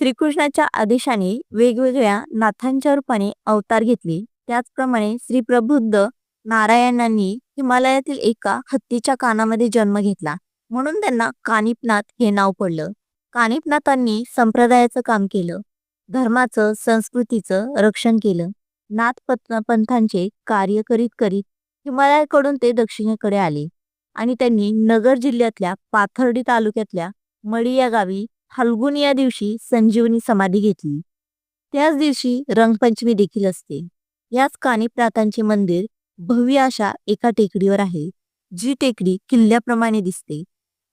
श्रीकृष्णाच्या आदेशाने वेगवेगळ्या नाथांच्या रूपाने अवतार घेतले. त्याचप्रमाणे श्री प्रबुद्ध नारायणांनी हिमालयातील एका हत्तीच्या कानामध्ये जन्म घेतला. म्हणून त्यांना कानिपनाथ हे नाव पडलं. कानिपनाथांनी संप्रदायाचं काम केलं. धर्माचं संस्कृतीचं रक्षण केलं. नाथ पंथांचे कार्य करीत करीत हिमालयाकडून ते दक्षिणेकडे आले. आणि त्यांनी नगर जिल्ह्यातल्या पाथर्डी तालुक्यातल्या मळी या गावी फाल्गुन या दिवशी संजीवनी समाधी घेतली. त्याच दिवशी रंगपंचमी देखील असते. याच कानिपनाथांचे मंदिर भव्य अशा एका टेकडीवर आहे जी टेकडी किल्ल्याप्रमाणे दिसते.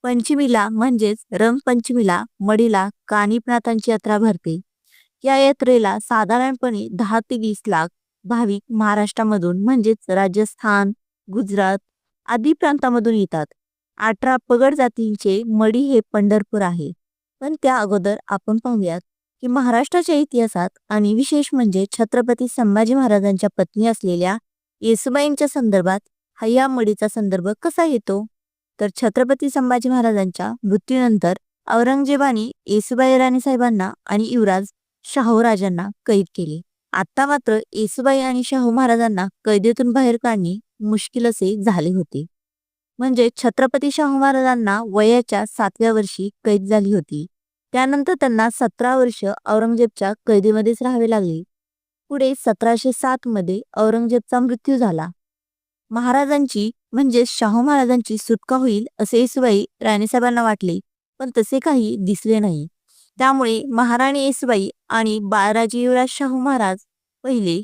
पंचमीला म्हणजेच रंगपंचमीला मडीला कानिपनाथांची यात्रा भरते. या यात्रेला साधारणपणे दहा ते वीस लाख भाविक महाराष्ट्रामधून म्हणजेच राजस्थान गुजरात आदी प्रांतामधून येतात. अठरा पगड जातींचे मडी हे पंढरपूर आहे. पण त्या अगोदर आपण पाहूयात की महाराष्ट्राच्या इतिहासात आणि विशेष म्हणजे छत्रपती संभाजी महाराजांच्या पत्नी असलेल्या येसुबाईंच्या संदर्भात हा मडीचा संदर्भ कसा येतो? तर छत्रपती संभाजी महाराजांच्या मृत्यूनंतर औरंगजेबाने येसुबाई राणीसाहेबांना आणि युवराज शाहू राजांना कैद केले. आता मात्र येसुबाई आणि शाहू महाराजांना कैदेतून बाहेर काढणे मुश्किल असे झाले होते. म्हणजे छत्रपती शाहू महाराजांना वयाच्या सातव्या वर्षी कैद झाली होती. त्यानंतर त्यांना सतरा वर्ष औरंगजेबच्या कैदीमध्येच राहावे लागले. पुढे सतराशे सात मध्ये औरंगजेबचा मृत्यू झाला. महाराजांची म्हणजे शाहू महाराजांची सुटका होईल असे येसुबाई राणीसाहेबांना वाटले पण तसे काही दिसले नाही. त्यामुळे महाराणी येसुबाई आणि बाळराजे युवराज शाहू महाराज पहिले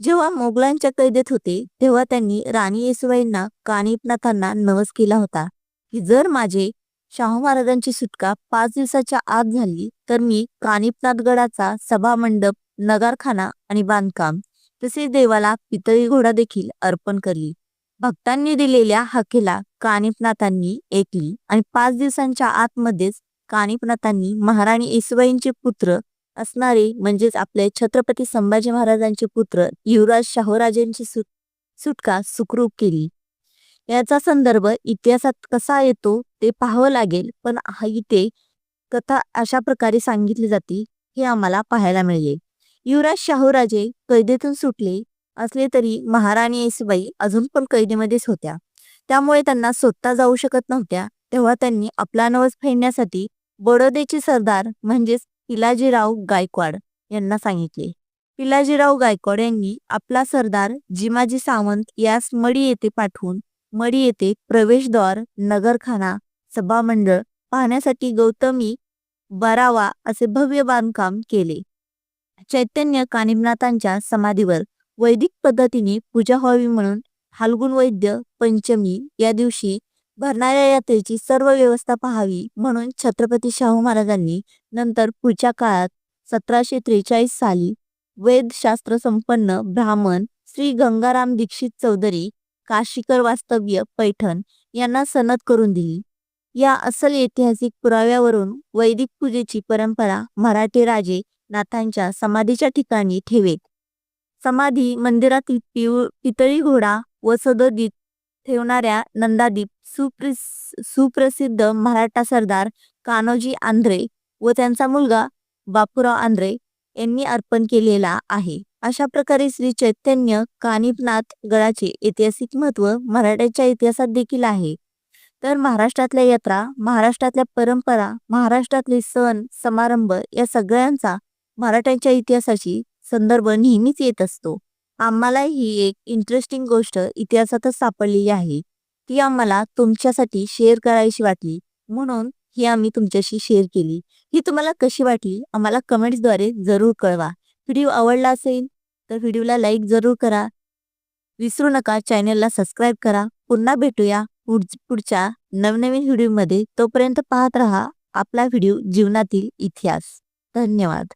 जेव्हा मोगलांच्या कैदेत होते तेव्हा त्यांनी राणी येसुबाईंना कानिपनाथांना नवस केला होता की जर माझे शाहू महाराजांची सुटका पाच दिवसाच्या आत झाली तर मी कानिपनाथ गडाचा सभामंडप नगारखाना आणि बांधकाम तसेच देवाला पितळी घोडा देखील अर्पण करली. भक्तांनी दिलेल्या हकेला कानिपनाथांनी ऐकली आणि पाच दिवसांच्या आतमध्येच कानिपनाथांनी महाराणी येसुबाईंचे पुत्र असणारे म्हणजेच आपले छत्रपती संभाजी महाराजांचे पुत्र युवराज शाहूराजेंची सुट सुटका सुखरूप केली. याचा संदर्भ इतिहासात कसा येतो ते पाहावं लागेल पण हा इथे कथा अशा प्रकारे सांगितली जाते हे आम्हाला पाहायला मिळेल. युवराज शाहूराजे कैदेतून सुटले असले तरी महाराणी येसुबाई अजून पण कैदेमध्येच होत्या. त्यामुळे त्यांना स्वतः जाऊ शकत नव्हत्या तेव्हा त्यांनी आपला नवस फेडण्यासाठी बडोदेचे सरदार म्हणजेच पिलाजीराव गायकवाड यांना सांगितले. पिलाजीराव गायकवाड यांनी आपला सरदार जिमाजी सावंत यास मडी येथे पाठवून मडी येथे प्रवेशद्वार नगरखाना सभामंडळ पाहण्यासाठी गौतमी बरावा असे भव्य बांधकाम केले. चैतन्य कानिमनाथांच्या समाधीवर वैदिक पद्धतीने पूजा व्हावी म्हणून हालगुण वैद्य पंचमी या दिवशी भरणाऱ्या यात्रेची सर्व व्यवस्था पाहावी म्हणून छत्रपती शाहू महाराजांनी नंतर पुढच्या काळात सतराशे त्रेचाळीस साली वेदशास्त्र संपन्न ब्राह्मण श्री गंगाराम दीक्षित चौधरी काशीकर वास्तव्य पैठण यांना सनद करून दिली. या असल ऐतिहासिक पुराव्यावरून वैदिक पूजेची परंपरा मराठी राजे नाथांच्या समाधीच्या ठिकाणी ठेवेत. समाधी मंदिरातील पिवळ पितळी घोडा व सदोदित ठेवणाऱ्या नंदादीप सुप्रिस सुप्रसिद्ध मराठा सरदार कान्होजी आंध्रे व त्यांचा मुलगा बापूराव आंध्रे यांनी अर्पण केलेला आहे. अशा प्रकारे श्री चैतन्य कानिपनाथ गडाचे ऐतिहासिक महत्त्व मराठ्याच्या इतिहासात देखील आहे. तर महाराष्ट्रातल्या यात्रा महाराष्ट्रातल्या परंपरा महाराष्ट्रातले सण समारंभ या सगळ्यांचा मराठ्यांच्या इतिहासाशी संदर्भ नेहमीच येत असतो. आम्हाला ही एक इंटरेस्टिंग गोष्ट इतिहासातच सापडलेली आहे ती आम्हाला तुमच्यासाठी शेअर करायची वाटली. म्हणून ही आम्ही तुमच्याशी शेअर केली. ही तुम्हाला कशी वाटली? आम्हाला कमेंट्सद्वारे जरूर कळवा. व्हिडिओ आवडला असेल तर व्हिडिओला लाईक जरूर करा. विसरू नका चॅनलला सबस्क्राईब करा. पुन्हा भेटूया पुढच्या नवनवीन व्हिडिओमध्ये तोपर्यंत पाहत रहा. आपला व्हिडिओ जीवनातील इतिहास. धन्यवाद.